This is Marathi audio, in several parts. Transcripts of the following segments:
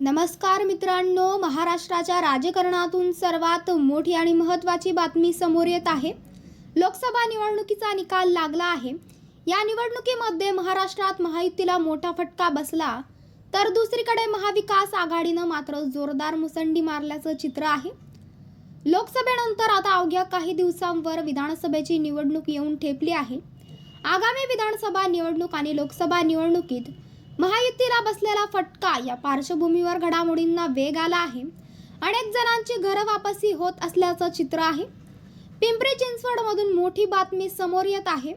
नमस्कार मित्रांनो महाराष्ट्राच्या राजकारणातून सर्वात मोठी आणि महत्त्वाची बातमी समोर येत आहे. लोकसभा निवडणुकीचा निकाल लागला आहे. या निवडणुकीमध्ये महाराष्ट्रात महायुतीला मोठा फटका बसला. तर दुसरीकडे महाविकास आघाडीनं मात्र जोरदार मुसंडी मारल्याचं चित्र आहे. लोकसभेनंतर आता अवघ्या काही दिवसांवर विधानसभेची निवडणूक येऊन ठेपली आहे. आगामी विधानसभा निवडणूक आणि लोकसभा निवडणुकीत महायुतीला बसलेला फटका या पार्श्वभूमीवर घडामोडींना वेग आला आहे. अनेक जणांची घरं वापसी होत असल्याचं चित्र आहे. पिंपरी चिंचवडमधून मोठी बातमी समोर येत आहे.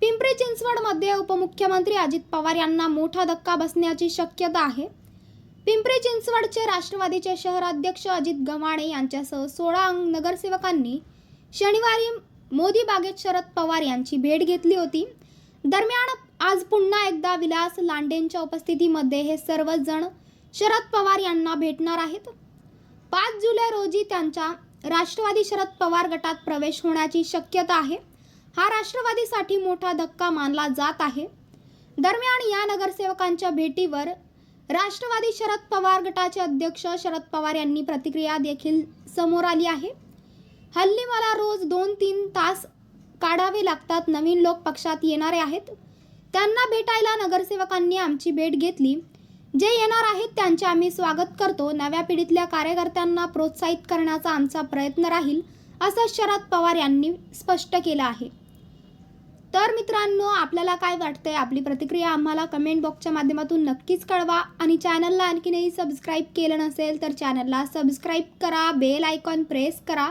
पिंपरी चिंचवडमध्ये उपमुख्यमंत्री अजित पवार यांना मोठा धक्का बसण्याची शक्यता आहे. पिंपरी चिंचवडचे राष्ट्रवादीचे शहराध्यक्ष अजित गव्हाणे यांच्यासह सोळा नगरसेवकांनी शनिवारी मोदी बागेत शरद पवार यांची भेट घेतली होती. दरम्यान आज पुन्हा एकदा विलास लांडेंच्या उपस्थितीमध्ये हे सर्वजण शरद पवार यांना भेटणार आहेत. पाच जुलै रोजी त्यांच्या राष्ट्रवादी शरद पवार गटात प्रवेश होण्याची शक्यता आहे. हा राष्ट्रवादीसाठी मोठा धक्का मानला जात आहे. दरम्यान या नगरसेवकांच्या भेटीवर राष्ट्रवादी शरद पवार गटाचे अध्यक्ष शरद पवार यांनी प्रतिक्रिया देखील समोर आली आहे. हल्ली मला रोज दोन तीन तास काढावे लागतात. नवीन लोक पक्षात येणारे आहेत. त्यांना भेटायला नगरसेवकांनी आमची भेट घेतली. जे येणार आहेत त्यांचे आम्ही स्वागत करतो. नव्या पिढीतल्या कार्यकर्त्यांना प्रोत्साहित करण्याचा आमचा प्रयत्न राहील असं शरद पवार यांनी स्पष्ट केलं आहे. तर मित्रांनो आपल्याला काय वाटतंय? आपली प्रतिक्रिया आम्हाला कमेंट बॉक्सच्या माध्यमातून नक्कीच कळवा. आणि चॅनलला आणखीनही सबस्क्राईब केलं नसेल तर चॅनलला सबस्क्राईब करा. बेल आयकॉन प्रेस करा.